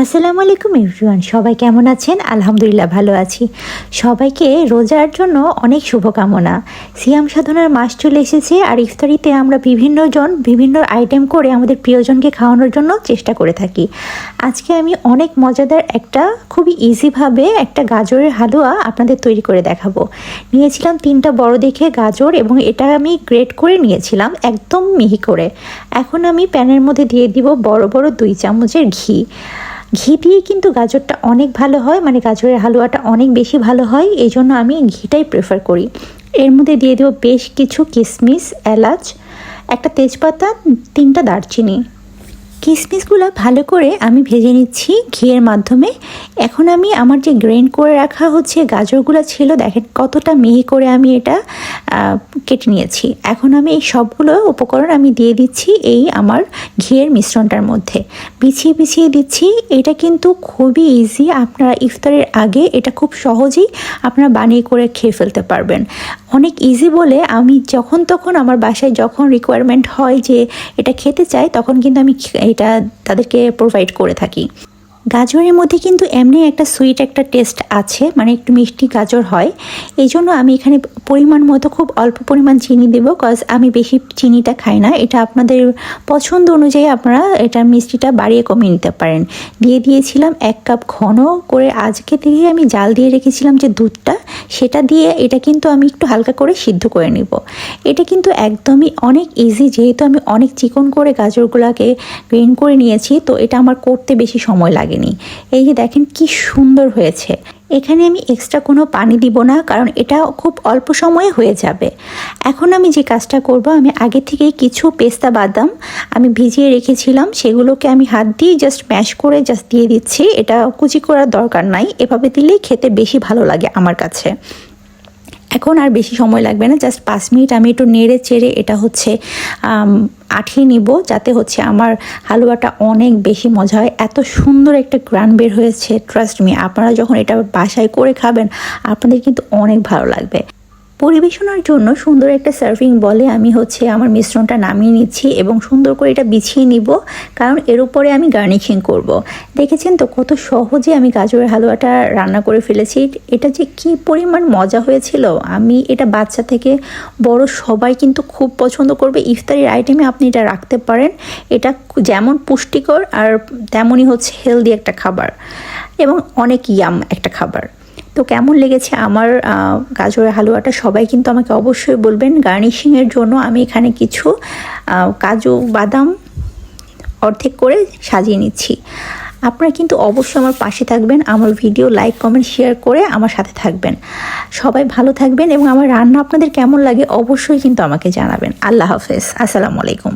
আসসালামু আলাইকুম এভরিওয়ান, সবাই কেমন আছেন? আলহামদুলিল্লাহ ভালো আছি। সবাইকে রোজার জন্য অনেক শুভকামনা। সিয়াম সাধনার মাস চলে এসেছে আর ইফতারিতে আমরা বিভিন্ন জন বিভিন্ন আইটেম করে আমাদের প্রিয়জনকে খাওয়ানোর জন্য চেষ্টা করে থাকি। আজকে আমি অনেক মজাদার একটা, খুবই ইজিভাবে একটা গাজরের হালুয়া আপনাদের তৈরি করে দেখাবো। নিয়েছিলাম তিনটা বড় দেখে গাজর এবং এটা আমি গ্রেট করে নিয়েছিলাম একদম মিহি করে। এখন আমি প্যানের মধ্যে দিয়ে দিব বড় বড় দুই চামচের ঘি। ঘি দিয়ে কিন্তু গাজরটা অনেক ভালো হয় মানে গাজরের হালুয়াটা অনেক বেশি ভালো হয় এই জন্য আমি ঘিটাই প্রেফার করি। এর মধ্যে দিয়ে দেবো বেশ কিছু কিশমিশ এলাচ, একটা তেজপাতা, তিনটা দারচিনি। কিশমিশগুলো ভালো করে আমি ভেজে নিচ্ছি ঘিয়ের মাধ্যমে। এখন আমি আমার যে গ্রেন করে রাখা হচ্ছে গাজরগুলো ছিল, দেখেন কতটা মিহি করে আমি এটা কেটে নিয়েছি। এখন আমি এই সবগুলো উপকরণ আমি দিয়ে দিচ্ছি এই আমার ঘিয়ের মিশ্রণটার মধ্যে। বিছিয়ে বিছিয়ে দিচ্ছি, এটা কিন্তু খুবই ইজি আপনারা ইফতারের আগে এটা খুব সহজেই আপনারা বানিয়ে করে খেয়ে ফেলতে পারবেন। অনেক ইজি বলে আমি যখন তখন আমার বাসায় যখন রিকোয়ারমেন্ট হয় যে এটা খেতে চাই, তখন কিন্তু আমি এটা তাদেরকে প্রোভাইড করে থাকি। গাজরের মধ্যে কিন্তু এমনি একটা সুইট একটা টেস্ট আছে মানে একটু মিষ্টি গাজর হয়। এই জন্য আমি এখানে পরিমাণ মতো খুব অল্প পরিমাণ চিনি দেবো কজ আমি বেশি চিনিটা খাই না। এটা আপনাদের পছন্দ অনুযায়ী আপনারা এটা মিষ্টিটা বাড়িয়ে কমিয়ে নিতে পারেন। দিয়ে দিয়েছিলাম এক কাপ ঘন করে, আজকে থেকে আমি জাল দিয়ে রেখেছিলাম যে দুধটা। সেটা দিয়ে এটা কিন্তু আমি একটু হালকা করে সিদ্ধ করে নিব। এটা কিন্তু একদমই অনেক ইজি যেহেতু আমি অনেক চিকন করে গাজরগুলোকে গ্রেন করে নিয়েছি, তো এটা আমার করতে বেশি সময় লাগেনি। এই যে দেখেন কি সুন্দর হয়েছে। এখানে আমি এক্সট্রা কোনো পানি দিব না, কারণ এটা খুব অল্প সময়ে হয়ে যাবে। এখন আমি যে কাজটা করব, আমি আগে থেকে কিছু পেস্তা বাদাম আমি ভিজিয়ে রেখেছিলাম, সেগুলোকে আমি হাত দিয়ে জাস্ট ম্যাশ করে জাস্ট দিয়ে দিচ্ছি। এটা কুচি করার দরকার নাই, এভাবে দিলেই খেতে বেশি ভালো লাগে আমার কাছে। এখন আর বেশি সময় লাগবে না জাস্ট পাঁচ মিনিট। আমি একটু নেড়ে চেড়ে এটা হচ্ছে আঠিয়ে নিব যাতে হচ্ছে আমার হালুয়াটা অনেক বেশি মজা হয়। এত সুন্দর একটা গ্রান বের হয়েছে ট্রাস্ট মি আপনারা যখন এটা বাসায় করে খাবেন, আপনাদের কিন্তু অনেক ভালো লাগবে। পরিবেশনার জন্য সুন্দর একটা সার্ভিং বলে আমি হচ্ছে আমার মিশ্রণটা নামিয়ে নিচ্ছি এবং সুন্দর করে এটা বিছিয়ে নিব। কারণ এর উপরে আমি গার্নিশিং করব। দেখেছেন তো কত সহজে আমি গাজরের হালুয়াটা রান্না করে ফেলেছি। এটা যে কি পরিমাণ মজা হয়েছিল। আমি এটা বাচ্চা থেকে বড় সবাই কিন্তু খুব পছন্দ করবে। ইফতারির আইটেমে আপনি এটা রাখতে পারেন। এটা যেমন পুষ্টিকর আর তেমনই হচ্ছে হেলদি একটা খাবার এবং অনেক ইয়াম একটা খাবার। তো কেমন লেগেছে আমার গাজরের হালুয়াটা? সবাই কিন্তু আমাকে অবশ্যই বলবেন গার্নিশিংয়ের জন্য আমি এখানে কিছু কাজু, বাদাম অর্ধেক করে সাজিয়ে নিচ্ছি। আপনারা কিন্তু অবশ্যই আমার পাশে থাকবেন, আমার ভিডিও লাইক, কমেন্ট, শেয়ার করে আমার সাথে থাকবেন। সবাই ভালো থাকবেন এবং আমার রান্না আপনাদের কেমন লাগে অবশ্যই কিন্তু আমাকে জানাবেন। আল্লাহ হাফেজ। আসসালামু আলাইকুম।